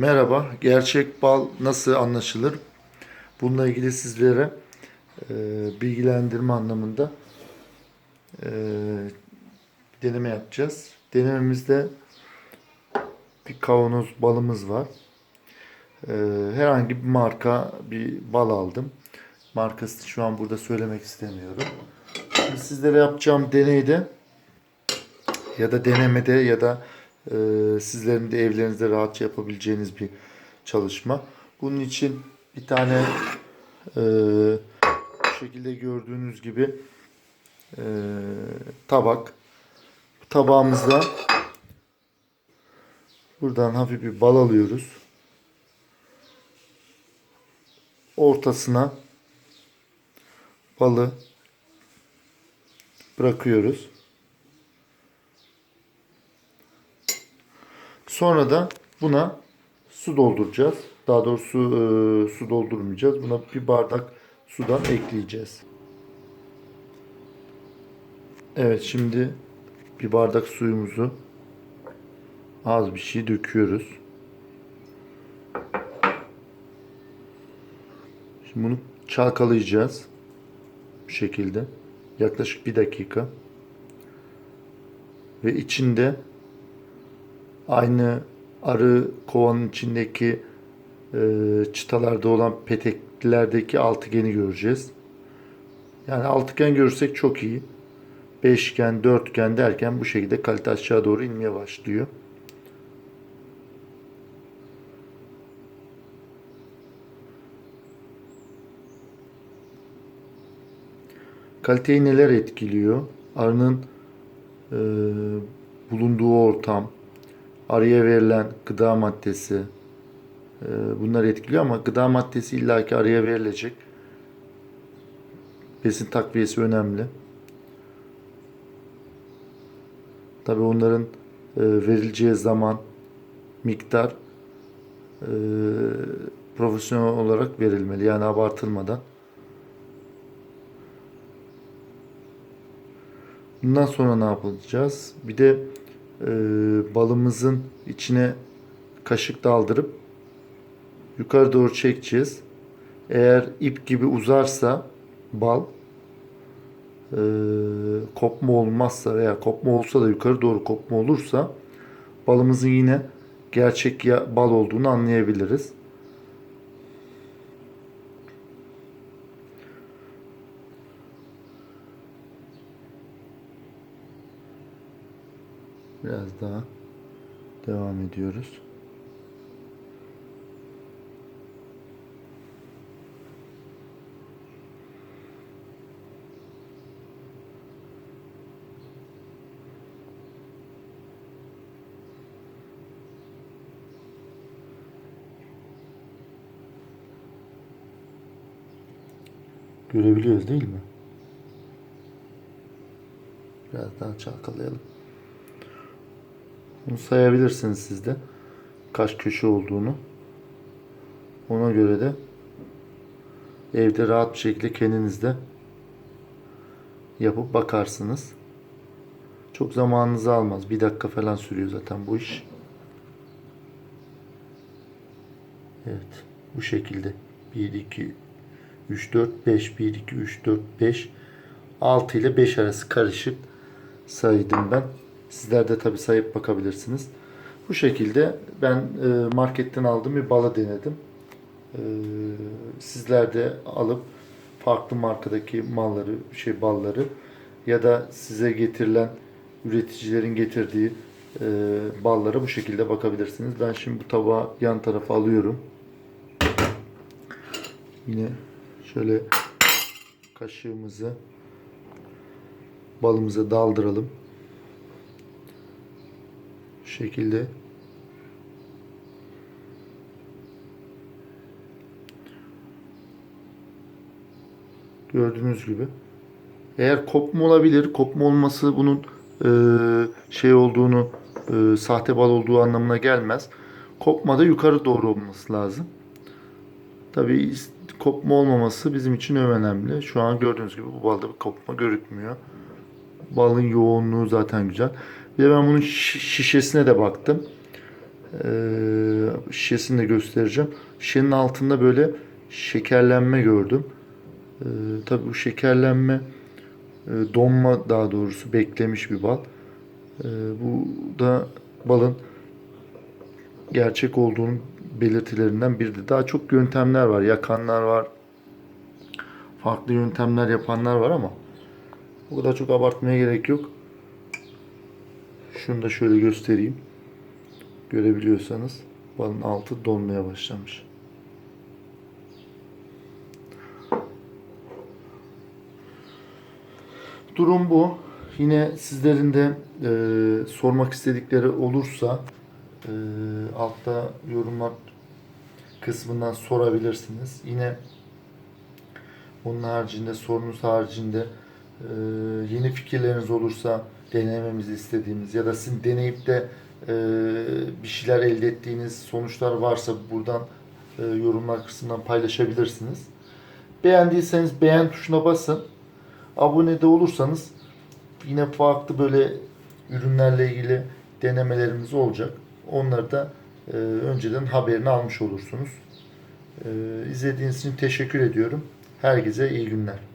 Merhaba, gerçek bal nasıl anlaşılır? Bununla ilgili sizlere e, bilgilendirme anlamında e, deneme yapacağız. Denememizde bir kavanoz balımız var. E, herhangi bir marka bir bal aldım. Markasını şu an burada söylemek istemiyorum. Şimdi sizlere yapacağım deneyde ya da denemede ya da e, sizlerin de evlerinizde rahatça yapabileceğiniz bir çalışma. Bunun için bir tane e, bu şekilde gördüğünüz gibi e, tabak. Tabağımızda buradan hafif bir bal alıyoruz. Ortasına balı bırakıyoruz. Sonra da buna su dolduracağız. Daha doğrusu e, su doldurmayacağız. Buna bir bardak sudan ekleyeceğiz. Evet şimdi bir bardak suyumuzu az bir şey döküyoruz. Şimdi bunu çalkalayacağız. Bu şekilde. Yaklaşık bir dakika. Ve içinde aynı arı kovanın içindeki e, çıtalarda olan peteklerdeki altıgeni göreceğiz. Yani altıgen görürsek çok iyi. Beşgen, dörtgen derken bu şekilde kalite aşağı doğru inmeye başlıyor. Kaliteyi neler etkiliyor? Arının e, bulunduğu ortam, arıya verilen gıda maddesi e, bunlar etkiliyor ama gıda maddesi illaki arıya verilecek. Besin takviyesi önemli. Tabii onların e, verileceği zaman, miktar e, profesyonel olarak verilmeli. Yani abartılmadan. Bundan sonra ne yapacağız? Bir de e, balımızın içine kaşık daldırıp yukarı doğru çekeceğiz. Eğer ip gibi uzarsa bal e, kopma olmazsa veya kopma olsa da yukarı doğru kopma olursa balımızın yine gerçek bal olduğunu anlayabiliriz. Biraz daha devam ediyoruz. Görebiliyoruz değil mi? Biraz daha çalkalayalım. Bunu sayabilirsiniz siz de. Kaç köşe olduğunu. Ona göre de evde rahat bir şekilde kendinizde yapıp bakarsınız. Çok zamanınızı almaz. Bir dakika falan sürüyor zaten bu iş. Evet. Bu şekilde. 1, 2, 3, 4, 5. 1, 2, 3, 4, 5. 6 ile 5 arası karışık saydım ben. Sizler de tabi sayıp bakabilirsiniz. Bu şekilde ben e, marketten aldığım bir balı denedim. E, sizler de alıp farklı markadaki malları, şey balları ya da size getirilen üreticilerin getirdiği e, ballara bu şekilde bakabilirsiniz. Ben şimdi bu tabağı yan tarafa alıyorum. Yine şöyle kaşığımızı balımıza daldıralım. Şekilde. Gördüğünüz gibi. Eğer kopma olabilir. Kopma olması bunun e, şey olduğunu e, sahte bal olduğu anlamına gelmez. Kopma da yukarı doğru olması lazım. Tabii kopma olmaması bizim için önemli. Şu an gördüğünüz gibi bu balda bir kopma görükmüyor. Balın yoğunluğu zaten güzel. Bir de ben bunun şi- şişesine de baktım. Ee, şişesini de göstereceğim. Şişenin altında böyle şekerlenme gördüm. Ee, tabii bu şekerlenme e, donma daha doğrusu beklemiş bir bal. Ee, bu da balın gerçek olduğunun belirtilerinden biri. Daha çok yöntemler var. Yakanlar var. Farklı yöntemler yapanlar var ama o kadar çok abartmaya gerek yok. Şunu da şöyle göstereyim. Görebiliyorsanız balın altı donmaya başlamış. Durum bu. Yine sizlerin de e, sormak istedikleri olursa e, altta yorumlar kısmından sorabilirsiniz. Yine onun haricinde sorunuz haricinde e, yeni fikirleriniz olursa denememizi istediğimiz ya da sizin deneyip de e, bir şeyler elde ettiğiniz sonuçlar varsa buradan e, yorumlar kısmından paylaşabilirsiniz. Beğendiyseniz beğen tuşuna basın. Abone de olursanız yine farklı böyle ürünlerle ilgili denemelerimiz olacak. Onları da e, önceden haberini almış olursunuz. E, izlediğiniz için teşekkür ediyorum. Herkese iyi günler.